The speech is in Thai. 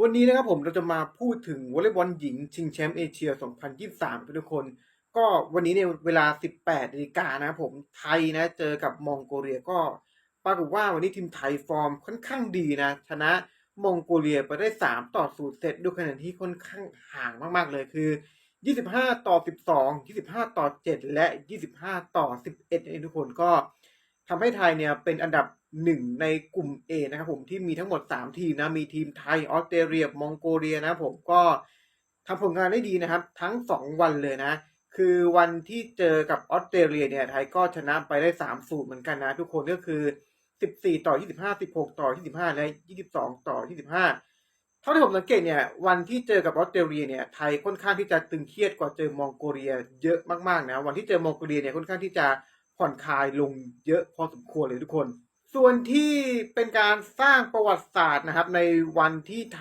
วันนี้นะครับผมเราจะมาพูดถึงวอลเลย์บอลหญิงชิงแชมป์เอเชีย 2023ทุกคน ก็วันนี้ในเวลา 18นาฬิกานะครับผมไทยนะเจอกับมองโกเลียก็ปรากฏว่าวันนี้ทีมไทยฟอร์มค่อนข้างดีนะ ชนะมองโกเลียไปได้ 3 ต่อ0เซตด้วยคะแนนที่ค่อนข้างห่างมากๆเลยคือ 25 ต่อ 12 25 ต่อ 7 และ 25 ต่อ 11นี่ทุกคนก็ ทำให้ไทยเนี่ยเป็นอันดับหนึ่งในกลุ่ม A นะครับผมที่มีทั้งหมด 3 ทีมนะ มีทีมไทยออสเตรเลียมองโกเลียนะผมก็ทำผลงานได้ดีนะครับ ทั้ง 2 วันเลยนะ คือวันที่เจอกับออสเตรเลียเนี่ยไทยก็ชนะไปได้3สูตรเหมือนกันนะ ทุกคนก็คือ 14 ต่อ 25 16 ต่อ 25 และ 22 ต่อ 25 เท่าที่ผมสังเกตเนี่ยวันที่เจอกับออสเตรเลียเนี่ยไทยค่อนข้างที่จะตึงเครียดกว่าเจอมองโกเลียเยอะมากๆนะวันที่เจอมองโกเลียเนี่ยค่อนข้างที่จะ ผ่อนคลายลงเยอะพอสมควรเลยทุกคน ส่วนที่เป็นการสร้างประวัติศาสตร์นะครับในวันที่